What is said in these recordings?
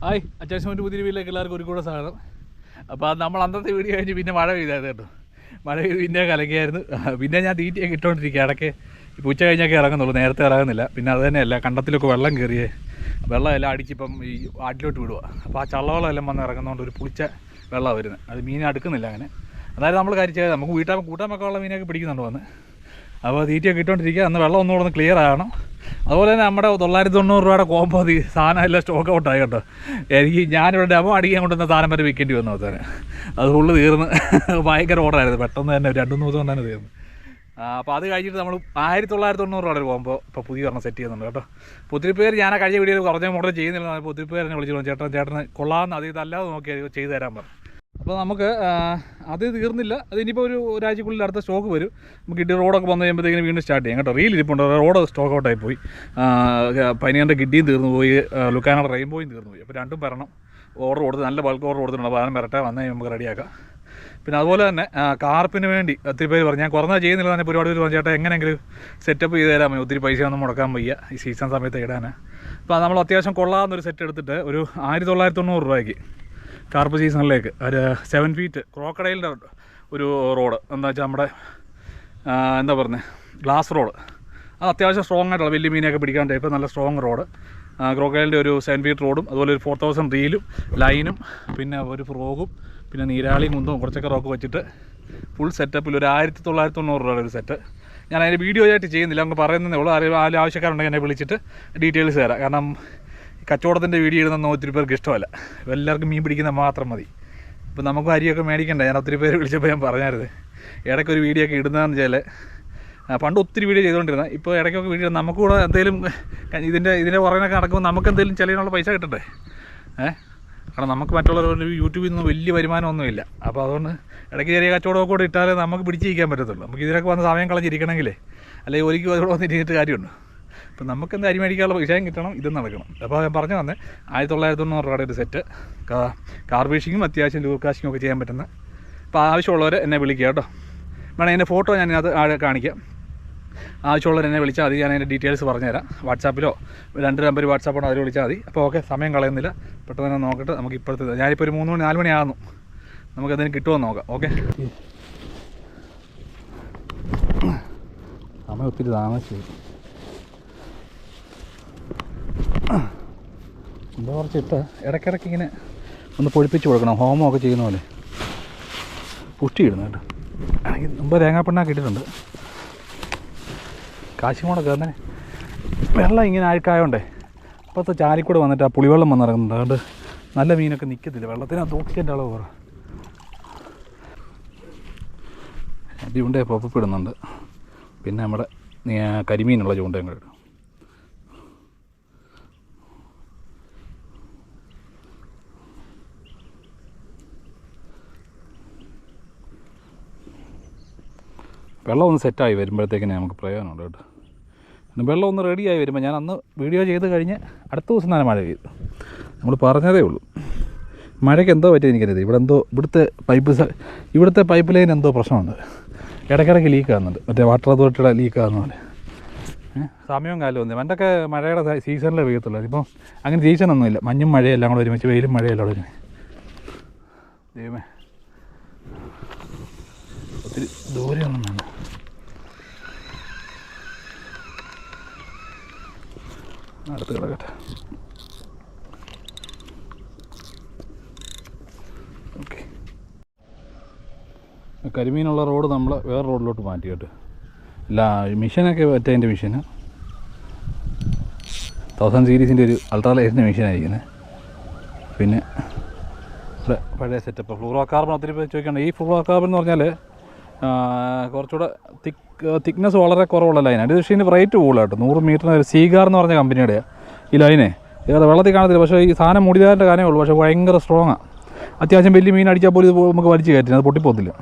Hi അത്യാവശ്യം പുതിയ വീട്ടിലേക്ക് എല്ലാവർക്കും ഒരു കൂടെ സ്വാഗതം. അപ്പോൾ അത് നമ്മൾ അന്നത്തെ വീഡിയോ കഴിഞ്ഞ് പിന്നെ മഴ പെയ്തായിരുന്നു കേട്ടോ. മഴ പെയ്ത് പിന്നെ കലക്കിയായിരുന്നു പിന്നെ ഞാൻ തീറ്റയൊക്കെ ഇട്ടുകൊണ്ടിരിക്കുക ഇടയ്ക്ക് ഇപ്പോൾ ഉച്ച കഴിഞ്ഞൊക്കെ ഇറങ്ങുന്നുള്ളൂ. നേരത്തെ ഇറങ്ങുന്നില്ല. പിന്നെ അത് തന്നെയല്ല കണ്ടത്തിലൊക്കെ വെള്ളം കയറിയേ വെള്ളമെല്ലാം അടിച്ചിപ്പം ഈ ആട്ടിലോട്ട് വിടുക അപ്പോൾ ആ ചള്ളവെള്ളമെല്ലാം വന്ന് ഇറങ്ങുന്നതുകൊണ്ട് ഒരു പുളിച്ച വെള്ളമാണ് വരുന്നത് അത് മീൻ അടുക്കുന്നില്ല അങ്ങനെ. അതായത് നമ്മൾ കാര്യം ചെയ്താൽ നമുക്ക് വീട്ടാൻ കൂട്ടാൻ ഉള്ള മീനൊക്കെ പിടിക്കുന്നുണ്ട് വന്ന്. അപ്പോൾ തീറ്റയൊക്കെ ഇട്ടുകൊണ്ടിരിക്കുക അന്ന് വെള്ളം ഒന്നുകൂടെ ഒന്ന് ക്ലിയർ ആകണം. അതുപോലെ തന്നെ നമ്മുടെ തൊള്ളായിരത്തി തൊണ്ണൂറ് രൂപയുടെ കോമ്പോ സാധനം എല്ലാം സ്റ്റോക്ക് ഔട്ടായി കേട്ടോ. എനിക്ക് ഞാനിവിടെ ഡെമോ അടിക്കാൻ കൊണ്ടുവന്ന സാധനം വരെ വിൽക്കേണ്ടി വന്നു അവസാനം അത് ഫുള്ള് തീർന്ന്. ഭയങ്കര ഓർഡറായിരുന്നു പെട്ടെന്ന് തന്നെ രണ്ട് മൂന്ന് ദിവസം തന്നെ തീർന്നു. അപ്പോൾ അത് കഴിഞ്ഞിട്ട് നമ്മൾ ആയിരത്തി തൊള്ളായിരത്തി തൊണ്ണൂറ് രൂപയുടെ ഒരു കോമ്പോ ഇപ്പോൾ പുതിയ ഒരെണ്ണം സെറ്റ് ചെയ്യുന്നുണ്ട് കേട്ടോ. ഒത്തിരി പേര് ഞാൻ കഴിഞ്ഞ വീഡിയോയിൽ കുറഞ്ഞ മോഡൽ ചെയ്യുന്നില്ല. ഒത്തിരി പേര് എന്നെ വിളിച്ചു ചേട്ടൻ ചേട്ടന് കൊള്ളാമെന്ന് അതിൽ ഇതല്ലാതെ നോക്കി ചെയ്തു തരാൻ പറഞ്ഞു. അപ്പോൾ നമുക്ക് അത് തീർന്നില്ല. അത് ഇനിയിപ്പോൾ ഒരു ഒരാഴ്ചക്കുള്ളിൽ അടുത്ത സ്റ്റോക്ക് വരും. നമുക്ക് ഗിഡി റോഡൊക്കെ വന്നു കഴിയുമ്പോഴത്തേക്കും വീണ്ടും സ്റ്റാർട്ട് ചെയ്യാം കേട്ടോ. റീൽ ഇരിപ്പുണ്ട്. റോഡ് സ്റ്റോക്ക് ഔട്ടായി പോയി. പനിയന്റെ ഗിഡിയും തീർന്നു പോയി. ലുക്കാനയുടെ റെയിൻബോയും തീർന്നു പോയി. അപ്പോൾ രണ്ടും വരണം. ഓർഡർ കൊടുത്ത് നല്ല ബൾക്ക് ഓർഡർ കൊടുത്തിട്ടുണ്ട്. അപ്പോൾ അതിനും വരട്ടെ. കഴിഞ്ഞാൽ നമുക്ക് റെഡിയാക്കാം പിന്നെ അതുപോലെ തന്നെ കാർപ്പിന് വേണ്ടി ഒത്തിരി പേര് പറഞ്ഞു. ഞാൻ കുറഞ്ഞാൽ ചെയ്യുന്നില്ല. തന്നെ ഒരുപാട് പേര് പറഞ്ഞു ചേട്ടാ എങ്ങനെയെങ്കിലും സെറ്റപ്പ് ചെയ്ത് തരാൻ മതി. ഒത്തിരി പൈസ ഒന്നും മുടക്കാൻ വയ്യ. ഈ സീസൺ സമയത്ത് ഇടാൻ അപ്പോൾ നമ്മൾ അത്യാവശ്യം കൊള്ളാവുന്നൊരു സെറ്റ് എടുത്തിട്ട് ഒരു ആയിരത്തി തൊള്ളായിരത്തി തൊണ്ണൂറ് രൂപയ്ക്ക് കാർപ്പ് സീസണിലേക്ക്. ഒരു സെവൻ ഫീറ്റ് ക്രോക്കഡൈലിന്റെ ഒരു റോഡ്. എന്താ വെച്ചാൽ നമ്മുടെ എന്താ പറയുന്നത് ഗ്ലാസ് റോഡ്. അത് അത്യാവശ്യം സ്ട്രോങ് ആയിട്ടുള്ള വലിയ മീനെയൊക്കെ പിടിക്കാൻ ടൈപ്പ് നല്ല സ്ട്രോങ് റോഡ്. ക്രോക്കൈലിന്റെ ഒരു സെവൻ ഫീറ്റ് റോഡും അതുപോലെ ഒരു ഫോർ തൗസൻഡ് റീലും ലൈനും പിന്നെ ഒരു ഫ്രോഗും പിന്നെ നീരാളിയും കുന്തവും കുറച്ചൊക്കെ റോക്ക് വെച്ചിട്ട് ഫുൾ സെറ്റപ്പിൽ ഒരു ആയിരത്തി തൊള്ളായിരത്തി തൊണ്ണൂറ് രൂപയുടെ ഒരു സെറ്റ് ഞാൻ അതിന്റെ വീഡിയോ ആയിട്ട് ചെയ്യുന്നില്ല നമുക്ക് പറയുന്നതേ ഉള്ളൂ. ആരും ആവശ്യക്കാരുണ്ടെങ്കിൽ എന്നെ വിളിച്ചിട്ട് ഡീറ്റെയിൽസ് തരാം. കാരണം കച്ചവടത്തിന്റെ വീഡിയോ ഇടുന്ന ഒത്തിരി പേർക്ക് ഇഷ്ടമല്ല. എല്ലാവർക്കും മീൻ പിടിക്കുന്ന മാത്രം മതി. ഇപ്പം നമുക്ക് അരിയൊക്കെ മേടിക്കണ്ടേ. ഞാൻ ഒത്തിരി പേര് വിളിച്ചപ്പോൾ ഞാൻ പറഞ്ഞായിരുന്നു. ഇടയ്ക്ക് ഒരു വീഡിയോ ഒക്കെ ഇടുന്നതെന്ന് വെച്ചാൽ പണ്ട് ഒത്തിരി വീഡിയോ ചെയ്തുകൊണ്ടിരുന്നത് ഇപ്പോൾ ഇടയ്ക്കൊക്കെ വീഡിയോ നമുക്ക് കൂടെ എന്തെങ്കിലും ഇതിന്റെ ഇതിന്റെ പുറകിനൊക്കെ നടക്കുമ്പോൾ നമുക്ക് എന്തെങ്കിലും ചെലവിനുള്ള പൈസ കിട്ടണ്ടേ? ഏഹ് കാരണം നമുക്ക് മറ്റുള്ളവർ യൂട്യൂബിൽ നിന്ന് വലിയ വരുമാനമൊന്നുമില്ല അപ്പോൾ അതുകൊണ്ട് ഇടയ്ക്ക് ചെറിയ കച്ചവടമൊക്കെ കൂടെ ഇട്ടാലേ നമുക്ക് പിടിച്ചിരിക്കാൻ പറ്റത്തുള്ളൂ. നമുക്ക് ഇതിനൊക്കെ വന്ന് സമയം കളഞ്ഞിരിക്കണമെങ്കിലേ. അല്ലെങ്കിൽ ഒരിക്കലും അതോടെ വന്നിരിക്കുന്നിട്ട് കാര്യമുണ്ട്? അപ്പം നമുക്ക് എന്താ അരി മേടിക്കാനുള്ള പൈസയും കിട്ടണം ഇതും നടക്കണം അപ്പോൾ ഞാൻ പറഞ്ഞു തന്നെ ആയിരത്തി തൊള്ളായിരത്തി തൊണ്ണൂറ് ഒരു സെറ്റ് കാർ ഫിഷിങ്ങും അത്യാവശ്യം ലൂർ കാഷിങ്ങും ഒക്കെ ചെയ്യാൻ പറ്റുന്ന അപ്പോൾ ആവശ്യമുള്ളവർ എന്നെ വിളിക്കുക കേട്ടോ. വേണം അതിന്റെ ഫോട്ടോ ഞാൻ അത് കാണിക്കാം. ആവശ്യമുള്ളവർ എന്നെ വിളിച്ചാൽ മതി ഞാൻ അതിന്റെ ഡീറ്റെയിൽസ് പറഞ്ഞുതരാം. വാട്സാപ്പിലോ രണ്ട് നമ്പർ വാട്സാപ്പാണോ അതിൽ വിളിച്ചാൽ മതി. അപ്പോൾ ഓക്കെ സമയം കളയുന്നില്ല. പെട്ടെന്ന് തന്നെ നോക്കിയിട്ട് നമുക്ക് ഇപ്പോഴത്തെ ഞാനിപ്പോൾ ഒരു മൂന്ന് മണി നാല് മണിയാകുന്നു നമുക്ക് എന്തെങ്കിലും കിട്ടുമോ നോക്കാം ഓക്കെ സമയം ഒത്തിരി താമസിച്ചു. എന്താ ഇട്ട് ഇടയ്ക്കിടയ്ക്ക് ഇങ്ങനെ ഒന്ന് പൊടിപ്പിച്ച് കൊടുക്കണം. ഹോമമൊക്കെ ചെയ്യുന്ന പോലെ. പുഷ്ടി ഇടുന്നു കേട്ടോ എനിക്ക് മുമ്പ് തേങ്ങാപ്പെണ്ണാക്കി ഇട്ടിട്ടുണ്ട് കാശിമോടൊക്കെ തന്നെ വെള്ളം ഇങ്ങനെ ആഴ്ക്കായോണ്ടേ ഇപ്പോഴത്തെ ചാലിക്കൂടെ വന്നിട്ട് ആ പുളിവെള്ളം വന്നിറങ്ങുന്നുണ്ട് അതുകൊണ്ട് നല്ല മീനൊക്കെ നിൽക്കത്തില്ല വെള്ളത്തിനകത്ത് ഓക്സിജന്റെ അളവ് കുറവ്. ചൂണ്ടയെ പൊപ്പിടുന്നുണ്ട് പിന്നെ നമ്മുടെ കരിമീനുള്ള ചൂണ്ടയും കൂടെ ഇടും. വെള്ളം ഒന്ന് സെറ്റായി വരുമ്പോഴത്തേക്കിനെ നമുക്ക് പ്രയോജനമുണ്ട് കേട്ടോ. വെള്ളം ഒന്ന് റെഡിയായി വരുമ്പോൾ ഞാൻ അന്ന് വീഡിയോ ചെയ്ത് കഴിഞ്ഞ് അടുത്ത ദിവസം തന്നെ മഴ പെയ്തു. നമ്മൾ പറഞ്ഞതേ ഉള്ളൂ. മഴയ്ക്ക് എന്തോ പറ്റിയത് എനിക്കറിയത് ഇവിടെ എന്തോ ഇവിടുത്തെ പൈപ്പ് ഇവിടുത്തെ പൈപ്പ് ലൈൻ എന്തോ പ്രശ്നമുണ്ട്. ഇടയ്ക്കിടയ്ക്ക് ലീക്ക് ആകുന്നുണ്ട്. മറ്റേ വാട്ടർ അതോറിറ്റിയുടെ ലീക്ക് ആകുന്ന പോലെ. സമയവും കാലവും ഒന്നും പണ്ടൊക്കെ മഴയുടെ സീസണിലേ പെയ്യത്തുള്ളൂ. ഇപ്പം അങ്ങനെ സീസണൊന്നുമില്ല മഞ്ഞും മഴയെല്ലാം കൂടെ ഒരുമിച്ച് വെയിലും മഴയെല്ലാം കൂടെ ദൈവമേ. ഒത്തിരി ദൂരെയൊന്നും വേണ്ട. അടുത്ത് കിടക്കട്ടെ ഓക്കെ കരിമീനുള്ള റോഡ് നമ്മൾ വേറെ റോഡിലോട്ട് മാറ്റി കേട്ടോ. ഇല്ല മിഷനൊക്കെ പറ്റതിന്റെ മിഷന്. തൗസൻഡ് സീരീസിന്റെ ഒരു അൾട്രാ ലൈറ്റിന്റെ മെഷീനായിരിക്കുന്നത് പിന്നെ ഇവിടെ പഴയ സെറ്റപ്പ് ഫ്ലൂറോ കാർബൺ ഒത്തിരി പേര് ഈ ഫ്ലൂറോ കാർബൺ എന്ന് പറഞ്ഞാൽ കുറച്ചുകൂടെ തിക്ക് തിക്നെസ് വളരെ കുറവുള്ള ലൈനാണ് ഇത് പക്ഷേ ഇതിന് റേറ്റ് കൂടുതലായിട്ട് നൂറ് മീറ്ററിന് ഒരു സീഗാർ എന്ന് പറഞ്ഞ കമ്പനിയുടെ ഈ ലൈനെ ഇത് വെള്ളത്തിൽ കാണത്തില്ല. പക്ഷേ ഈ സാധനം മുടിതാരന്റെ കാര്യമേ ഉള്ളൂ. പക്ഷേ ഭയങ്കര സ്ട്രോങ്ങാണ് അത്യാവശ്യം വലിയ മീൻ അടിച്ചാൽ പോലും ഇത് നമുക്ക് വലിച്ചു കയറ്റില്ല. അത് പൊട്ടിപ്പോത്തില്ല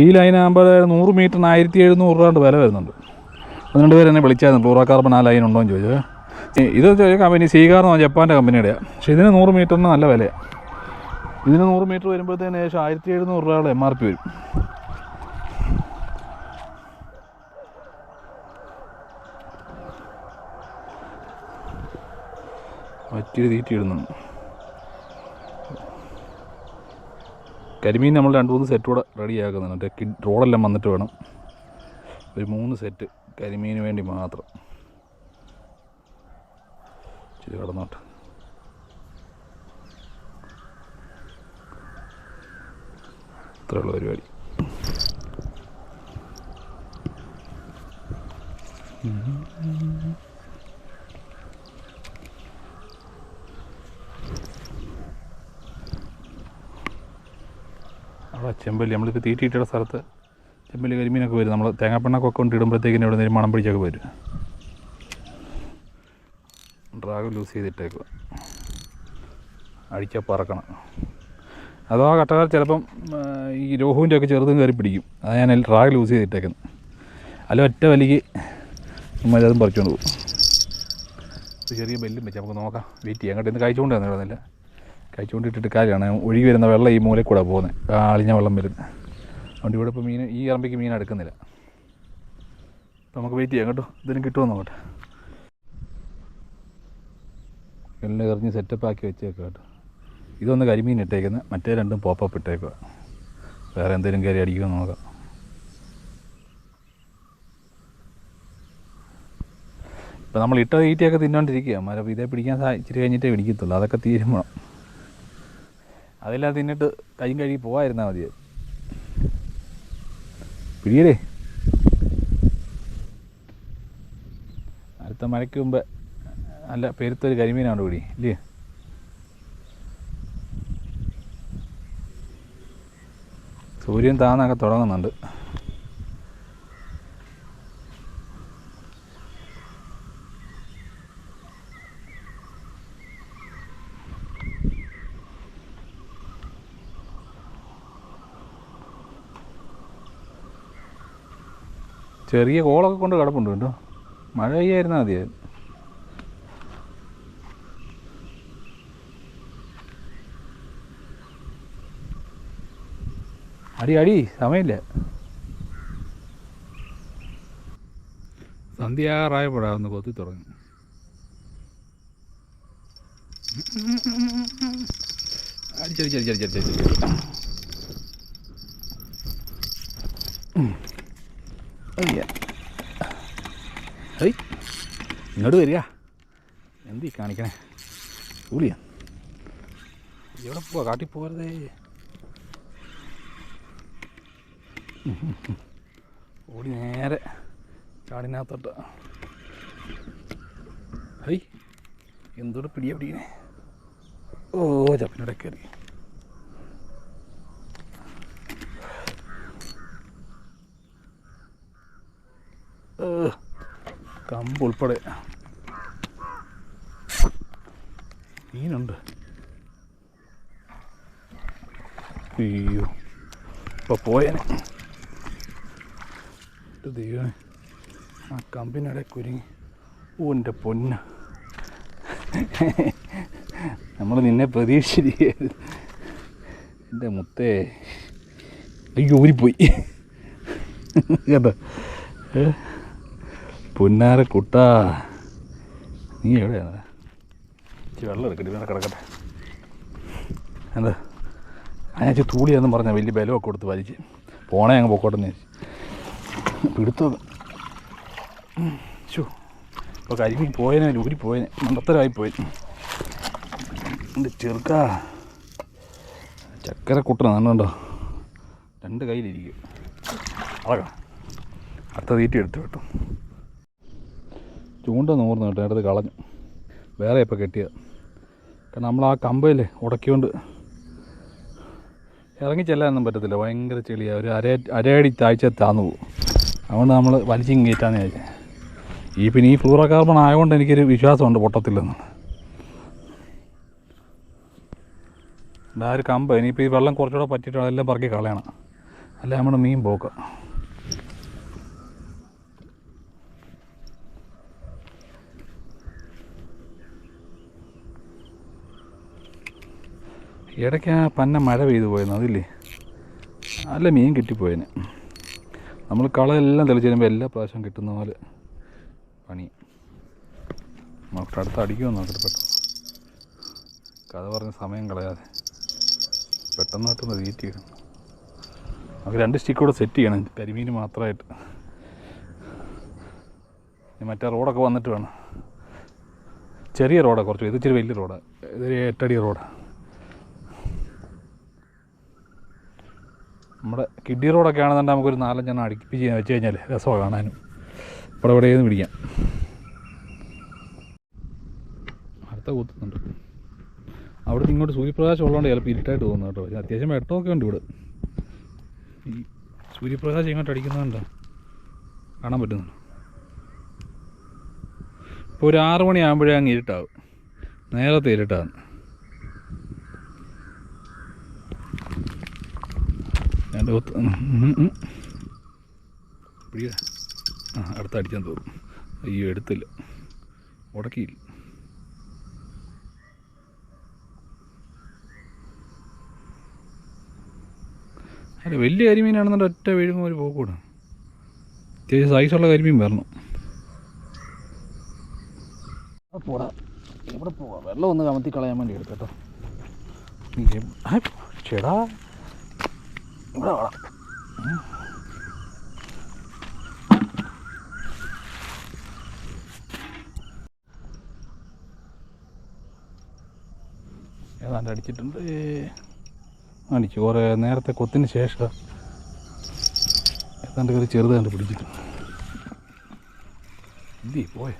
ഈ ലൈനാകുമ്പോൾ നൂറ് മീറ്ററിന് ആയിരത്തി എഴുന്നൂറ് രൂപ വില വരുന്നുണ്ട്. പന്ത്രണ്ട് പേര് എന്നെ വിളിച്ചായിരുന്നു. ഫ്ലൂറോ കാർബൺ ആ ലൈൻ ഉണ്ടോ എന്ന് ചോദിച്ചത്. ഇത് കമ്പനി സീഗാർ എന്ന് പറഞ്ഞാൽ ജപ്പാന്റെ കമ്പനിയുടെയാണ് പക്ഷേ ഇതിന് നൂറ് മീറ്ററിന് നല്ല വിലയാണ് ഇതിന് നൂറ് മീറ്റർ വരുമ്പോഴത്തേന് ഏകദേശം ആയിരത്തി എഴുന്നൂറ് രൂപയുടെ എം ആർ പി വരും. മറ്റൊരു തീറ്റി ഇടുന്നുണ്ട് കരിമീൻ നമ്മൾ രണ്ട് മൂന്ന് സെറ്റ് കൂടെ റെഡിയാക്കുന്നുണ്ട് മറ്റേ കിഡ് റോഡെല്ലാം വന്നിട്ട് വേണം. ഒരു മൂന്ന് സെറ്റ് കരിമീന് വേണ്ടി മാത്രം. ഇച്ചിരി കടന്നോട്ട്. ഇത്രയുള്ള പരിപാടി. അവിടെ ചെമ്പല്ലി നമ്മളിപ്പോൾ തീറ്റിയിട്ട സ്ഥലത്ത് ചെമ്പല്ലി കരിമീനൊക്കെ വരും. നമ്മൾ തേങ്ങാപ്പെണ്ണൊക്കെ കൊണ്ട് ഇടുമ്പോഴത്തേക്കിന് ഇവിടെ നിന്ന് മണം പിടിച്ചൊക്കെ വരും. ഡ്രാഗൺ ലൂസ് ചെയ്തിട്ടേക്കുക അഴിച്ചാൽ പറക്കണം. അതോ ആ കട്ടകാർ ചിലപ്പം ഈ രോഹുവിന്റെ ഒക്കെ ചെറുതും കയറി പിടിക്കും. അത് ഞാൻ ഡ്രാഗ് ലൂസ് ചെയ്തിട്ടേക്കുന്നത് അല്ല ഒറ്റ വലിക്ക് അതും പറിച്ചുകൊണ്ട് പോകും. ചെറിയ ബെല്ലും വെച്ച് നമുക്ക് നോക്കാം. വെയിറ്റ് ചെയ്യാം. അങ്ങോട്ട് ഇന്ന് തന്നിടുന്നില്ല കഴിച്ചുകൊണ്ടിട്ടിട്ട് കാര്യമാണ്. ഒഴുകി വരുന്ന വെള്ളം ഈ മൂലയിൽ കൂടെ പോകുന്നത് അളിഞ്ഞ വെള്ളം വരുന്നത് അതുകൊണ്ട് ഇവിടെ ഇപ്പോൾ മീൻ ഈ ഇറമ്പിക്ക് മീൻ എടുക്കുന്നില്ല നമുക്ക് വെയിറ്റ് ചെയ്യാം കേട്ടോ. ഇതിനും കിട്ടുമോ നോക്കട്ടെ. എല്ലാം എറിഞ്ഞ് സെറ്റപ്പ് ആക്കി വെച്ചേക്കുക കേട്ടോ. ഇതൊന്ന് കരിമീൻ ഇട്ടേക്കുന്നത് മറ്റേ രണ്ടും പോപ്പപ്പ് ഇട്ടേക്കുക വേറെ എന്തെങ്കിലും കയറി അടിക്കുമോ നോക്കാം. ഇപ്പം നമ്മൾ ഇട്ട തീറ്റയൊക്കെ തിന്നോണ്ടിരിക്കുക മരം ഇതേ പിടിക്കാൻ ഇച്ചിരി കഴിഞ്ഞിട്ടേ പിടിക്കത്തുള്ളൂ. അതൊക്കെ തീരുമ്പോൾ അതെല്ലാം തിന്നിട്ട് കൈയും കഴുകി പോകാതിരുന്നാൽ മതി പിടിയേ അടുത്ത മഴയ്ക്ക് മുമ്പ് നല്ല പെരുത്തൊരു കരിമീനാണ് പിടി ഇല്ലേ? സൂര്യൻ താന്നൊക്കെ തുടങ്ങുന്നുണ്ട്. ചെറിയ കോളൊക്കെ കൊണ്ട് കിടപ്പുണ്ട് കേട്ടോ. മഴ പെയ്യായിരുന്നാൽ മതിയായിരുന്നു അടി അടി സമയമില്ല. സന്ധ്യാറായപ്പോഴാന്ന് കൊത്തി തുടങ്ങി. അടിച്ചടിച്ചടിച്ചടിച്ചടിച്ചടി അയ്യ. ഹൈ ഇങ്ങോട്ട് വരിക. എന്തി കാണിക്കണേ? കൂലിയാ എവിടെ പോവാ? കാട്ടി പോകരുതേ ഓടി നേരെ ചാടിനകത്തോട്ട് ഹൈ എന്തോട് പിടിയാ പിടിക്കണേ? ഓ ചപ്പിനോടെ കയറി. കമ്പ് ഉൾപ്പെടെ. മീനുണ്ട്. അയ്യോ ഇപ്പൊ പോയേനെ. ദൈവമേ ആ കമ്പിനടെ കുരുങ്ങി. ഓ എന്റെ പൊന്ന. നമ്മൾ നിന്നെ പ്രതീക്ഷിച്ചിരിക്കുന്നു എന്റെ മുത്തേ അയ്യോ ഊരിപ്പോയി. കേട്ടോ ഏ? പൊന്നാര കുട്ടാ. നീ എവിടെയാണ് ഇച്ചിരി വെള്ളം എടുക്കട്ടെ ഇവിടെ കിടക്കട്ടെ. എന്താ? അതിനകത്ത് തൂളിയെന്ന് പറഞ്ഞാൽ വലിയ ബലമൊക്കെ കൊടുത്ത് വലിച്ച്. പോണേ അങ്ങ് പൊക്കോട്ടെന്ന് ചോദിച്ചു പിടുത്തം ഷോ ഇപ്പോൾ കരിമീൻ പോയനെ ഊരി പോയനെ. മണ്ടത്തരമായി പോയി. എന്റെ ചെറുക്ക. ചക്കര കുട്ടണ കണ്ടോ? രണ്ട് കയ്യിലിരിക്കും. അളകാം അടുത്ത തീറ്റി എടുത്തു കേട്ടോ ചൂണ്ട നൂറ് കേട്ടോ എടുത്ത് കളഞ്ഞു. വേറെ ഇപ്പോൾ കെട്ടിയത്. കാരണം നമ്മൾ ആ കമ്പയിൽ ഉടക്കിക്കൊണ്ട് ഇറങ്ങി ചെല്ലാനൊന്നും പറ്റത്തില്ല. ഭയങ്കര ചെളിയാണ് ഒരു അര അരയടി താഴ്ച താന്നു പോകും അതുകൊണ്ട് നമ്മൾ വലിച്ചിങ് കയറ്റാന്ന് വിചാരിച്ചത് ഈ പിന്നെ ഈ ഫ്ലൂറോ കാർബൺ ആയതുകൊണ്ട് എനിക്കൊരു വിശ്വാസമുണ്ട് പൊട്ടത്തില്ലെന്ന്. ആ ഒരു കമ്പ്. ഇനിയിപ്പോൾ ഈ വെള്ളം കുറച്ചുകൂടെ പറ്റിയിട്ട് അതെല്ലാം പറക്കി കളയണം. അല്ല നമ്മുടെ മീൻ പോക്ക. ഇടയ്ക്ക് ആ പന്ന മഴ പെയ്തു പോയെന്ന് അതില്ലേ? നല്ല മീൻ കിട്ടിപ്പോയേനെ. നമ്മൾ കളയെല്ലാം തെളിച്ച് വരുമ്പോൾ എല്ലാ പ്രാവശ്യം കിട്ടുന്ന പോലെ പണി. നമുക്ക് അടുത്ത് അടിക്കുമോ നോക്കട്ടെ പെട്ടെന്ന്. കഥ പറഞ്ഞ് സമയം കളയാതെ. പെട്ടെന്ന് പെട്ടെന്ന് തീറ്റി ഇടണം നമുക്ക് രണ്ട് സ്റ്റിക്ക് കൂടെ സെറ്റ് ചെയ്യണം. കരിമീൻ മാത്രമായിട്ട്. മറ്റേ റോഡൊക്കെ വന്നിട്ട് വേണം. ചെറിയ റോഡാണ് കുറച്ച്. ഇത് ഇച്ചിരി വലിയ റോഡാണ് ഇതൊരു എട്ടടി റോഡാണ് കിഡ്ഡി റോഡൊക്കെ ആണെന്നുണ്ടെങ്കിൽ നമുക്കൊരു നാലഞ്ചെണ്ണം അടുപ്പിച്ച് വെച്ച് കഴിഞ്ഞാൽ രസമാണ് കാണാനും. ഇവിടെ നിന്ന് പിടിക്കാം. അടുത്ത കൂത്തുന്നുണ്ട്. അവിടെ നിന്ന് ഇങ്ങോട്ട് സൂര്യപ്രകാശം ഉള്ളതുകൊണ്ട് ചിലപ്പോൾ ഇരുട്ടായിട്ട് തോന്നുന്നു കേട്ടോ. അത്യാവശ്യം വെട്ടമൊക്കെ ഉണ്ട് ഇവിടെ. ഈ സൂര്യപ്രകാശം ഇങ്ങോട്ട് അടിക്കുന്നതുകൊണ്ട് കാണാൻ പറ്റുന്നുണ്ട്. ഇപ്പോൾ ഒരു ആറ് മണിയാകുമ്പോഴേ അങ്ങ് ഇരുട്ടാവും. നേരത്തെ ഇരുട്ടാണ് ഉം, ഉം. പിടിയാ ആ അടുത്ത് അടിക്കാൻ തോന്നും. അയ്യോ എടുത്തില്ല. ഉടക്കിയില്ല അല്ല വലിയ കരിമീനാണെന്നുണ്ട് ഒറ്റ വീഴുമ്പോൾ ഒരു പോക്കൂടെ. അത്യാവശ്യം സൈസുള്ള കരിമീൻ വരണം. പോടാ. എവിടെ പോവാ. വെള്ളം ഒന്ന് കമത്തി കളയാൻ വേണ്ടി എടുക്കട്ടോ ചേടാ. ഇവിടെ വേണം ഏതാണ്ട് അടിച്ചിട്ടുണ്ട്. അടിച്ചു കുറേ നേരത്തെ കൊത്തിന് ശേഷം ഏതാണ്ട് കയറി ചെറുത് പിടിച്ചിട്ടുണ്ട് ഇതി പോയ.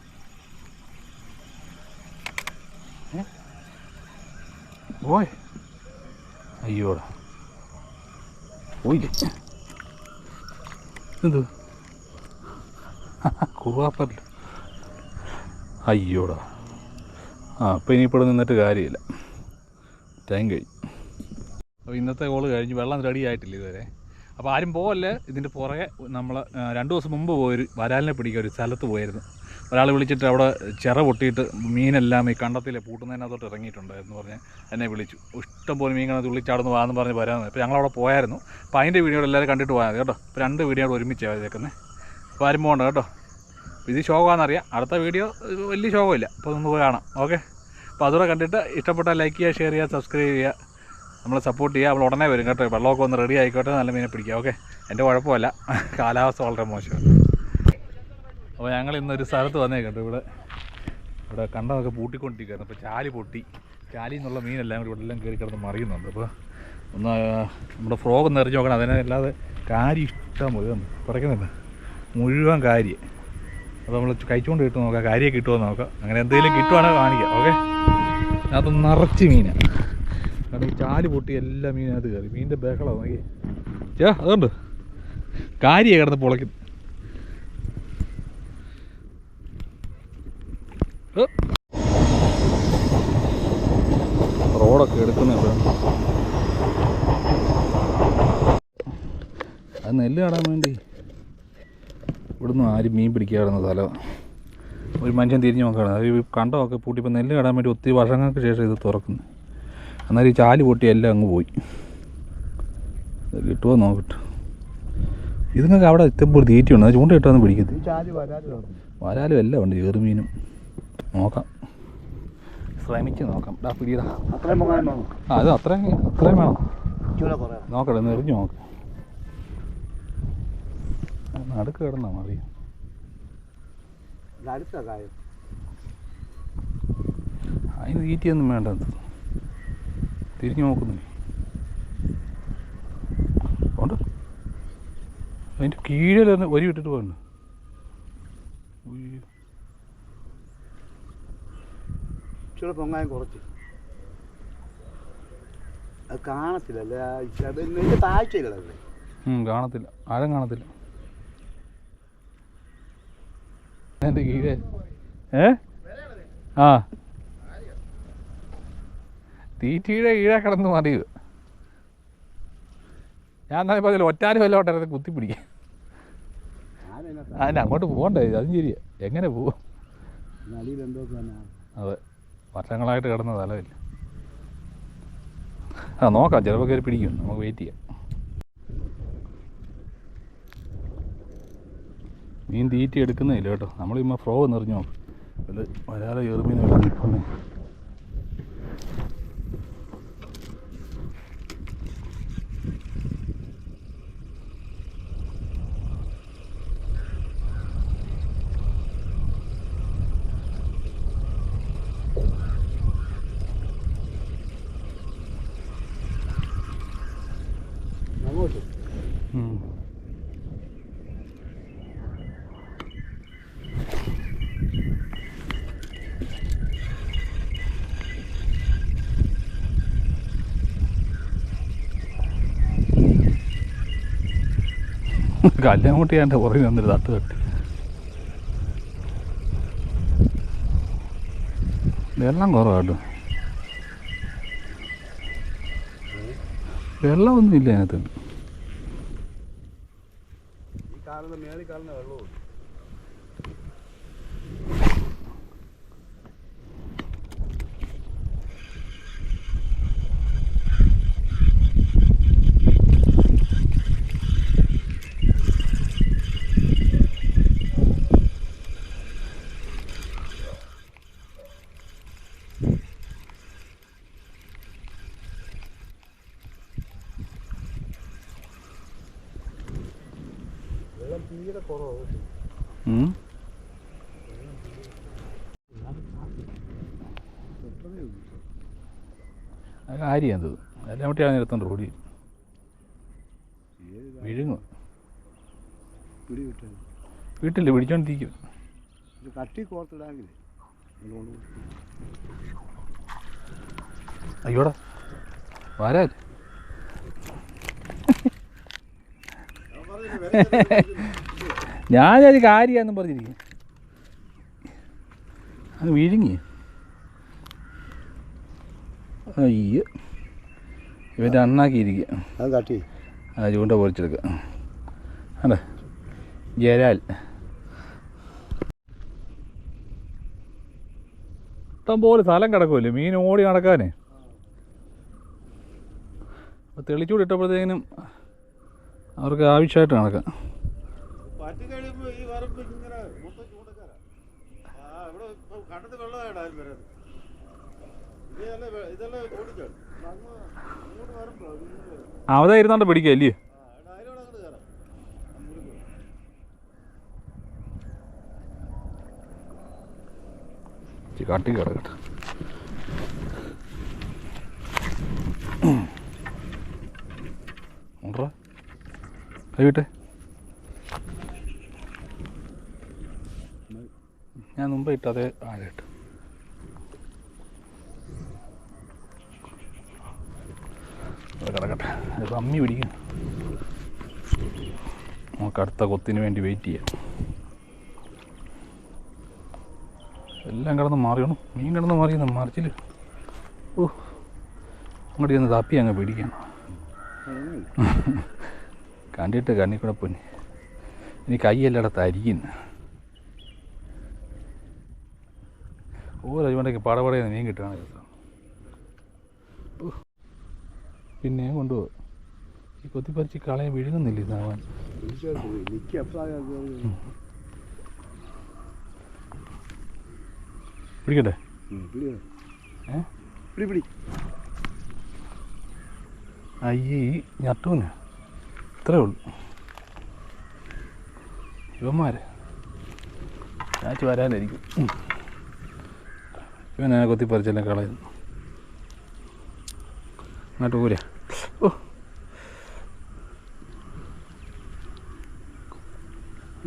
പോയ. അയ്യോടാ. പോയില്ലേ എന്ത്? അയ്യോടാ. ആ അപ്പം ഇനി ഇവിടെ നിന്നിട്ട് കാര്യമില്ല. ടൈം കഴിഞ്ഞു. അപ്പോൾ ഇന്നത്തെ കോൾ കഴിഞ്ഞ് വെള്ളം റെഡി ആയിട്ടില്ല ഇതുവരെ. അപ്പോൾ ആരും പോവല്ലേ? ഇതിന്റെ പുറകെ നമ്മൾ രണ്ട് ദിവസം മുമ്പ് പോയൊരു വരാലിനെ പിടിക്കുക ഒരു സ്ഥലത്ത് പോയിരുന്നു. ഒരാൾ വിളിച്ചിട്ട് അവിടെ ചിറ പൊട്ടിയിട്ട് മീനെല്ലാം ഈ കണ്ടത്തിലെ പൂട്ടുന്നതിനകത്തോട്ട് ഇറങ്ങിയിട്ടുണ്ടായിരുന്നു പറഞ്ഞ് എന്നെ വിളിച്ചു. ഇഷ്ടം പോലെ മീൻ കണ്ടത്തിൽ വിളിച്ചാടുന്നു വാന്ന് പറഞ്ഞ് വരാമെന്ന്. അപ്പോൾ ഞങ്ങളവിടെ പോയായിരുന്നു. അപ്പോൾ അതിന്റെ വീഡിയോ എല്ലാവരും കണ്ടിട്ട് പോയാൽ മതി കേട്ടോ. അപ്പോൾ രണ്ട് വീഡിയോ കൂടെ ഒരുമിച്ചാണ് ചെയ്തേക്കുന്നത് അപ്പോൾ ആരും പോകണ്ട കേട്ടോ. ഇത് ശോകമാണെന്നറിയാം. അടുത്ത വീഡിയോ വലിയ ശോകമില്ല. അപ്പോൾ ഒന്ന് പോയി കാണാം. ഓക്കെ? അപ്പോൾ അതുകൂടെ കണ്ടിട്ട് ഇഷ്ടപ്പെട്ടാൽ ലൈക്ക് ചെയ്യുക ഷെയർ ചെയ്യുക സബ്സ്ക്രൈബ് ചെയ്യുക. നമ്മളെ സപ്പോർട്ട് ചെയ്യുക. അവൾ ഉടനെ വരും കേട്ടോ. വെള്ളമൊക്കെ ഒന്ന് റെഡി ആയിക്കോട്ടെ. നല്ല മീനെ പിടിക്കുക. ഓക്കെ? എന്റെ കുഴപ്പമല്ല. കാലാവസ്ഥ വളരെ മോശമാണ്. അപ്പോൾ ഞങ്ങൾ ഇന്നൊരു സ്ഥലത്ത് വന്നേക്കുണ്ട് ഇവിടെ ഇവിടെ കണ്ടതൊക്കെ പൂട്ടിക്കൊണ്ടിരിക്കുകയായിരുന്നു. അപ്പോൾ ചാലി പൊട്ടി. ചാലി എന്നുള്ള മീനെല്ലാം ഇവിടെ എല്ലാം കയറി കിടന്ന് മറിയുന്നുണ്ട്. അപ്പോൾ ഒന്ന് നമ്മുടെ ഫ്രോഗ് ഒന്ന് എറിഞ്ഞ് നോക്കണം. അതിനെ അല്ലാതെ കാരി ഇഷ്ടം ഇതുണ്ട് കുറയ്ക്കുന്നില്ല. മുഴുവൻ കാരി അപ്പോൾ നമ്മൾ കഴിച്ചുകൊണ്ട് കിട്ടും നോക്കാം. കാരിയെ കിട്ടുമോ നോക്കാം. അങ്ങനെ എന്തെങ്കിലും കിട്ടുവാണെങ്കിൽ കാണിക്കാം. ഓക്കെ? അത് നിറച്ച് മീനാണ് കാരണം ഈ ചാൽ പൊട്ടി എല്ലാ മീനും അത് കയറി. മീനിന്റെ ബഹളം നോക്കി ചേ അതുകൊണ്ട്. കാരിയെ കിടന്ന് പൊളയ്ക്കുന്നു. റോഡൊക്കെ എടുക്കുന്ന ഇവിടെ. അത് നെല്ല് നടാൻ വേണ്ടി ഇവിടുന്ന് ആരും മീൻ പിടിക്കാറുന്ന സ്ഥലം. ഒരു മനുഷ്യൻ തിരിഞ്ഞു നോക്കുകയാണ് അത് കണ്ടമൊക്കെ പൂട്ടിപ്പോൾ നെല്ല് നടാൻ വേണ്ടി ഒത്തിരി വർഷങ്ങൾക്ക് ശേഷം ഇത് തുറക്കുന്നു. അന്നേരം ഈ ചാൽ പൊട്ടി എല്ലാം അങ്ങ് പോയി. കിട്ടുമോ നോക്കട്ടെ. ഇതുങ്ങൾക്ക് അവിടെ ഇത്തപ്പോൾ തീറ്റയുണ്ട്. അത് ചൂണ്ട കിട്ടുമെന്ന് പിടിക്കുന്നത് വരാലും എല്ലാം ഉണ്ട്. ചെറുമീനും നോക്കാം. ശ്രമിച്ചു നോക്കാം. ഡാ പിടിയടാ. ആ അത് അത്രയും അത്രയും വേണം. നോക്കട്ടെ ഒന്ന് എറിഞ്ഞു നോക്കാം. നടുക്ക് കിടന്നാ മതി. അതിന് തീറ്റയൊന്നും വേണ്ട. തിരിഞ്ഞു നോക്കുന്നേ ഉണ്ട് അതിന്റെ കീഴിൽ വരി വിട്ടിട്ട് പോകണ്ട. ചൂല പൊങ്ങാൻ കുറച്ച്. അത് കാണത്തില്ല ഉം, കാണത്തില്ല. ആരും കാണത്തില്ല. എന്റെ കീഴേ. ഏ? ആ. തീറ്റയുടെ കീഴെ കിടന്ന് മറിയത് ഞാൻ എന്നാലും ഇപ്പോൾ അതിൽ വല്ല വല്ലോട്ടെ കുത്തി പിടിക്കാം അതിന് അങ്ങോട്ട് പോകണ്ടേ അതും ശരിയാ. എങ്ങനെ പോവും? അതെ. വർഷങ്ങളായിട്ട് കിടന്ന സ്ഥലമില്ല ആ നോക്കാം. ചിലപ്പോൾ കയറി പിടിക്കും. നമുക്ക് വെയിറ്റ് ചെയ്യാം. മീൻ തീറ്റി എടുക്കുന്നില്ല കേട്ടോ. നമ്മളിമ്മ ഫ്രോ നിറഞ്ഞു നോക്കും. അത് വരാതെ ചെറുമീൻ കല്യാൺകുട്ടിയാന്റെ പുറകിൽ നിന്നൊരു തട്ട് തട്ടി. വെള്ളം കുറവാട്ടോ. വെള്ളമൊന്നുമില്ല അതിനകത്ത്. ഈ കാലിന് വെള്ളവും വെള്ളം തീരെ കുറവ് ഉം. അത് എല്ലാം ഇത് കല്യാൺകുട്ടിയാണ് നിർത്തുന്നുണ്ട് റോഡി വിഴുങ്ങും. വീട്ടിൽ പിടിച്ചോണ്ടിരിക്കും കട്ടി കോർത്തിടാമെങ്കിലേ അതുകൊണ്ട് അയ്യോടാ വരാ ഞാനത് കാര്യമാണെന്നും പറഞ്ഞിരിക്കും. അങ്ങ് വിഴുങ്ങി. അയ്യോ. ഇവന്റെ അണ്ണാക്കിയിരിക്കുക അത് കട്ടി. ആ ചൂണ്ട പൊരിച്ചെടുക്കുക അതെ ജലാൽ ഇഷ്ടംപോലെ സ്ഥലം കിടക്കുമല്ലേ മീൻ ഓടി നടക്കാനേ. അപ്പോൾ തെളിച്ചൂടി ഇട്ടപ്പോഴത്തേക്കിനും അവർക്ക് ആവശ്യമായിട്ട് നടക്കാം. ഇതെല്ലാം ഇതല്ലേ ഓടിച്ചാണ് അവിടെ ഇരുന്നോണ്ട് പിടിക്കുക അല്ലേ കാട്ടി കിടക്കട്ടെ ഞാൻ മുമ്പ് ഇട്ടതേ ആരായിട്ട് അമ്മി പിടിക്കും. നമുക്ക് അടുത്ത കൊത്തിന് വേണ്ടി വെയിറ്റ് ചെയ്യാം. എല്ലാം കിടന്ന് മാറിയണം. മീൻ കിടന്ന് മാറിയെന്ന് മറിച്ചിൽ ഓ അങ്ങോട്ട് ചെന്ന് തപ്പി അങ്ങ് പിടിക്കണം. കണ്ടിട്ട് കണ്ണി കൂടെ പൊന്നി. ഇനി കൈയെല്ലാം തരിക്കുന്നു ഓ രജുമണ്ടയ്ക്ക് പടപടയെന്ന് മീൻ കിട്ടുകയാണ് കേട്ടോ ഓ. പിന്നെ കൊണ്ടുപോകും ഈ കൊത്തിപ്പറിച്ച് കളയാൻ വിഴുങ്ങുന്നില്ല ഇതാവാൻ പിടിക്കട്ടെ? അയ്യേ ഞട്ടൂന് ഇത്രേ ഉള്ളൂ. ഇവന്മാര്. ചാച്ചു വരാനായിരിക്കും. ഇവനെ കൊത്തിപ്പറിച്ചെല്ലാം കളയുന്നു. അങ്ങോട്ട് ഊര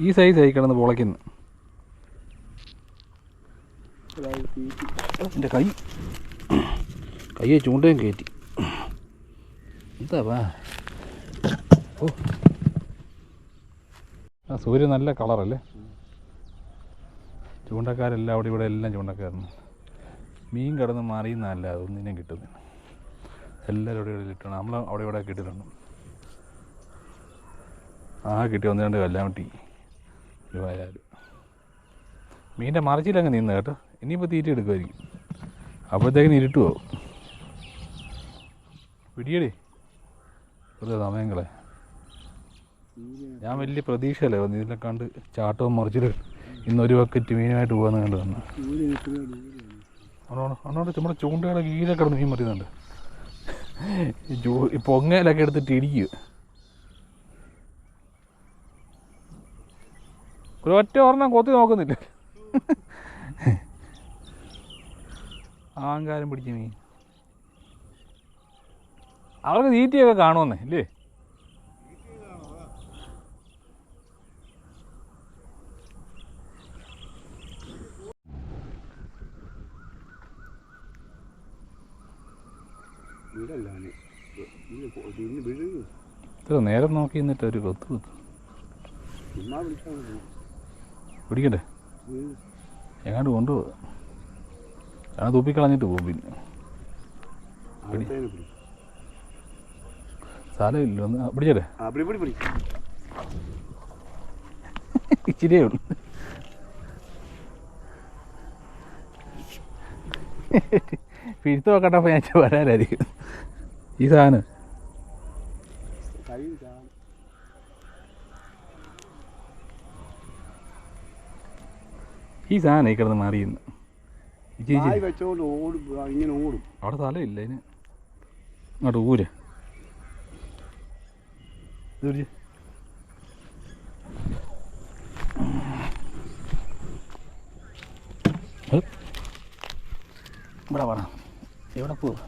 ഈ സൈസ് ആയി കിടന്ന് പൊളയ്ക്കുന്നു. എന്റെ കൈ. കയ്യെ ചൂണ്ടയും കയറ്റി. എന്താ ഓ. ആ സൂര്യൻ നല്ല കളറല്ലേ ചൂണ്ടക്കാരെല്ലാം അവിടെ ഇവിടെ എല്ലാം ചൂണ്ടക്കാരുന്നു. മീൻ കിടന്ന് മാറിയെന്നല്ല അതൊന്നിനും കിട്ടുന്നില്ല. എല്ലാവരും അവിടെ ഇവിടെ കിട്ടണം നമ്മൾ അവിടെ ഇവിടെ കിട്ടിയിട്ടുണ്ട് ആ കിട്ടി ഒന്ന് രണ്ട് കല്ലാമട്ടി. ഒരു വരാൽ മീന്റെ മറിച്ചിലങ്ങ് നിന്ന് കേട്ടോ. ഇനിയിപ്പോൾ തീറ്റ എടുക്കുമായിരിക്കും. അപ്പോഴത്തേക്കിന് ഇരുട്ട് പോകും പിടിയടി. വെറുതെ സമയം കളെ ഞാൻ വലിയ പ്രതീക്ഷയല്ലേ വന്നു ഇതിനെ കണ്ട് ചാട്ടവും മറിച്ചിട്ട് ഇന്നൊരു ബക്കറ്റ് മീനുമായിട്ട് പോകാന്ന് കണ്ട് വന്നു. അതുകൊണ്ട് ആണോ നമ്മുടെ ചൂണ്ടയുടെ കീഴെ കിടന്ന് മീൻ മറിയുന്നുണ്ട്. ഈ പൊങ്ങയിലൊക്കെ എടുത്തിട്ട് ഇടിക്കുക ഒരു ഒറ്റ ഒരെണ്ണം കൊത്തി നോക്കുന്നില്ല. ആങ്കാരം പിടിച്ച മീൻ. അവർക്ക് തീറ്റയൊക്കെ കാണുമെന്നേ ഇല്ലേ? നേരം നോക്കി നിന്നിട്ട് ഒരു കൊത്തു. കൊത്തു പിടിക്കണ്ടേ. എങ്ങാണ്ട് കൊണ്ടുപോകുക ഞാൻ തൂപ്പിക്കളഞ്ഞിട്ട് പോകും പിന്നെ. സ്ഥലമില്ല. ഒന്ന് ആ, പിടിച്ചേരെ. ആ പിടി പിടി പിടി. ഇച്ചിരിയേ ഉള്ളൂ. പിഴുത്ത് നോക്കട്ടപ്പോൾ ഞാൻ വരാനായിരിക്കും. ഈ സാധനം കൈ കാണും ഈ സാധനം ഈ കിടന്ന് മാറിയെന്ന്. വെച്ചോണ്ട് ഓടും ഇങ്ങനെ ഓടും. അവിടെ സ്ഥലമില്ല അതിന്. അങ്ങോട്ട് ഊര്. ഇവിടെ വേണം എവിടെ പോവും?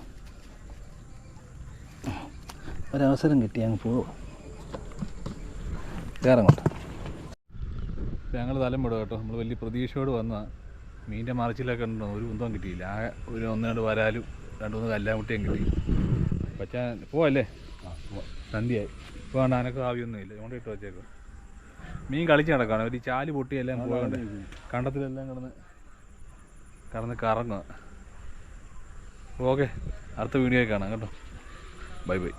ഒരവസരം കിട്ടി അങ്ങ് വേറെ കയറങ്ങോട്ട് ഞങ്ങൾ തലം വിടുക കേട്ടോ. നമ്മൾ വലിയ പ്രതീക്ഷയോട് വന്ന മീന്റെ മറിച്ചിലൊക്കെ ഉണ്ടോ? ഒരു കുന്തം കിട്ടിയില്ല. ആ ഒരു ഒന്ന് രണ്ട് വരാലും രണ്ട് മൂന്ന് കല്ലാമുട്ടിയും കിട്ടി. പക്ഷേ പോവല്ലേ? സന്ധ്യയായി. ഇപ്പോൾ വേണ്ട അനക്ക് ആവിയൊന്നുമില്ല കൊണ്ട് ഇട്ട് വെച്ചേക്കും. മീൻ കളിച്ച് നടക്കാണ്. ഒരു ചാൽ പൊട്ടിയെല്ലാം പോകണ്ട കണ്ടത്തിലെല്ലാം കിടന്ന് കിടന്ന് കറങ്ങുക ഓക്കെ അടുത്ത വീഡിയോ കാണാം കേട്ടോ. Bye bye.